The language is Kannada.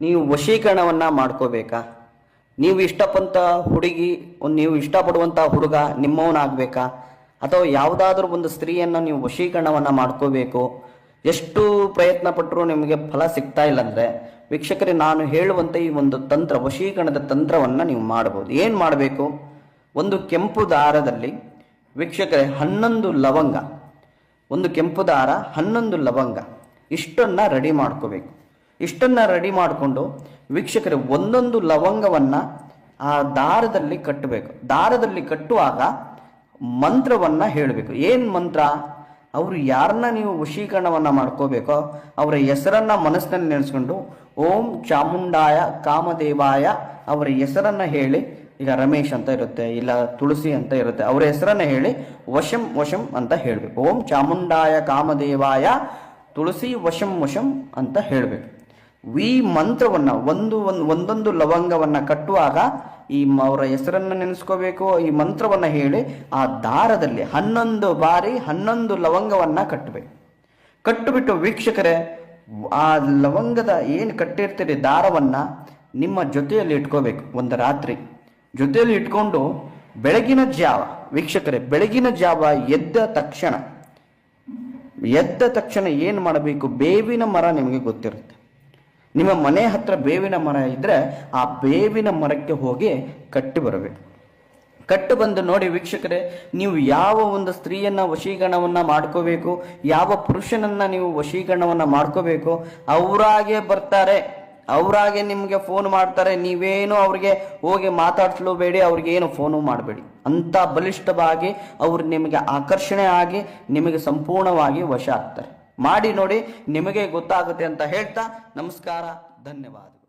ನೀವು ವಶೀಕರಣವನ್ನ ಮಾಡ್ಕೋಬೇಕಾ? ನೀವು ಇಷ್ಟಪಂತ ಹುಡುಗಿ ಒಂದು ನೀವು ಇಷ್ಟಪಡುವಂಥ ಹುಡುಗ ನಿಮ್ಮವನಾಗಬೇಕಾ? ಅಥವಾ ಯಾವುದಾದ್ರೂ ಒಂದು ಸ್ತ್ರೀಯನ್ನು ನೀವು ವಶೀಕರಣವನ್ನ ಮಾಡ್ಕೋಬೇಕು? ಎಷ್ಟು ಪ್ರಯತ್ನ ಪಟ್ಟರೂ ನಿಮಗೆ ಫಲ ಸಿಗ್ತಾ ಇಲ್ಲ ಅಂದ್ರೆ, ವೀಕ್ಷಕರೇ, ನಾನು ಹೇಳುವಂಥ ಈ ಒಂದು ತಂತ್ರ, ವಶೀಕರಣದ ತಂತ್ರವನ್ನ ನೀವು ಮಾಡಬಹುದು. ಏನು ಮಾಡಬೇಕು? ಒಂದು ಕೆಂಪು ದಾರದಲ್ಲಿ, ವೀಕ್ಷಕರೇ, ಹನ್ನೊಂದು ಲವಂಗ. ಒಂದು ಕೆಂಪು ದಾರ, ಹನ್ನೊಂದು ಲವಂಗ. ಇಷ್ಟನ್ನ ರೆಡಿ ಮಾಡ್ಕೋಬೇಕು. ಇಷ್ಟನ್ನ ರೆಡಿ ಮಾಡಿಕೊಂಡು ವೀಕ್ಷಕರೇ ಒಂದೊಂದು ಲವಂಗವನ್ನ ಆ ದಾರದಲ್ಲಿ ಕಟ್ಟಬೇಕು. ದಾರದಲ್ಲಿ ಕಟ್ಟುವಾಗ ಮಂತ್ರವನ್ನ ಹೇಳಬೇಕು. ಏನು ಮಂತ್ರ? ಅವರು ಯಾರನ್ನ ನೀವು ವಶೀಕರಣವನ್ನ ಮಾಡ್ಕೋಬೇಕೋ ಅವರ ಹೆಸರನ್ನ ಮನಸ್ಸಿನಲ್ಲಿ ನೆನೆಸ್ಕೊಂಡು ಓಂ ಚಾಮುಂಡಾಯ ಕಾಮದೇವಾಯ ಅವರ ಹೆಸರನ್ನ ಹೇಳಿ, ಈಗ ರಮೇಶ್ ಅಂತ ಇರುತ್ತೆ, ಇಲ್ಲ ತುಳಸಿ ಅಂತ ಇರುತ್ತೆ, ಅವರ ಹೆಸರನ್ನ ಹೇಳಿ ವಶಂ ವಶಂ ಅಂತ ಹೇಳಬೇಕು. ಓಂ ಚಾಮುಂಡಾಯ ಕಾಮದೇವಾಯ ತುಳಸಿ ವಶಂ ವಶಂ ಅಂತ ಹೇಳಬೇಕು. ಈ ಮಂತ್ರವನ್ನ ಒಂದು ಒಂದು ಒಂದೊಂದು ಲವಂಗವನ್ನ ಕಟ್ಟುವಾಗ ಈ ಅವರ ಹೆಸರನ್ನ ನೆನೆಸ್ಕೋಬೇಕು. ಈ ಮಂತ್ರವನ್ನ ಹೇಳಿ ಆ ದಾರದಲ್ಲಿ ಹನ್ನೊಂದು ಬಾರಿ ಹನ್ನೊಂದು ಲವಂಗವನ್ನ ಕಟ್ಟಬೇಕು. ಕಟ್ಟುಬಿಟ್ಟು ವೀಕ್ಷಕರೇ, ಆ ಲವಂಗದ ಏನು ಕಟ್ಟಿರ್ತೀರಿ ದಾರವನ್ನ ನಿಮ್ಮ ಜೊತೆಯಲ್ಲಿ ಇಟ್ಕೋಬೇಕು ಒಂದು ರಾತ್ರಿ. ಜೊತೆಯಲ್ಲಿ ಇಟ್ಕೊಂಡು ಬೆಳಗಿನ ಜಾವ, ವೀಕ್ಷಕರೇ, ಬೆಳಗಿನ ಜಾವ ಎದ್ದ ತಕ್ಷಣ ಎದ್ದ ತಕ್ಷಣ ಏನು ಮಾಡಬೇಕು? ಬೇವಿನ ಮರ ನಿಮಗೆ ಗೊತ್ತಿರುತ್ತೆ. ನಿಮ್ಮ ಮನೆ ಹತ್ರ ಬೇವಿನ ಮರ ಇದ್ರೆ ಆ ಬೇವಿನ ಮರಕ್ಕೆ ಹೋಗಿ ಕಟ್ಟಿ ಬರಬೇಕು. ಕಟ್ಟು ಬಂದು ನೋಡಿ ವೀಕ್ಷಕರೇ, ನೀವು ಯಾವ ಒಂದು ಸ್ತ್ರೀಯನ್ನ ವಶೀಕರಣವನ್ನ ಮಾಡ್ಕೋಬೇಕು, ಯಾವ ಪುರುಷನನ್ನ ನೀವು ವಶೀಕರಣವನ್ನ ಮಾಡ್ಕೋಬೇಕು, ಅವರಾಗೆ ಬರ್ತಾರೆ, ಅವರಾಗೆ ನಿಮಗೆ ಫೋನ್ ಮಾಡ್ತಾರೆ, ನೀವೇನು ಅವ್ರಿಗೆ ಹೋಗಿ ಮಾತಾಡ್ಸ್ಲೂಬೇಡಿ ಅವ್ರಿಗೆ ಏನು ಫೋನು ಮಾಡಬೇಡಿ. ಅಂತ ಬಲಿಷ್ಠವಾಗಿ ಅವರು ನಿಮಗೆ ಆಕರ್ಷಣೆ ಆಗಿ ನಿಮಗೆ ಸಂಪೂರ್ಣವಾಗಿ ವಶ ಆಗ್ತಾರೆ. ಮಾಡಿ ನೋಡಿ ನಿಮಗೆ ಗೊತ್ತಾಗುತ್ತೆ ಅಂತ ಹೇಳ್ತಾ ನಮಸ್ಕಾರ ಧನ್ಯವಾದ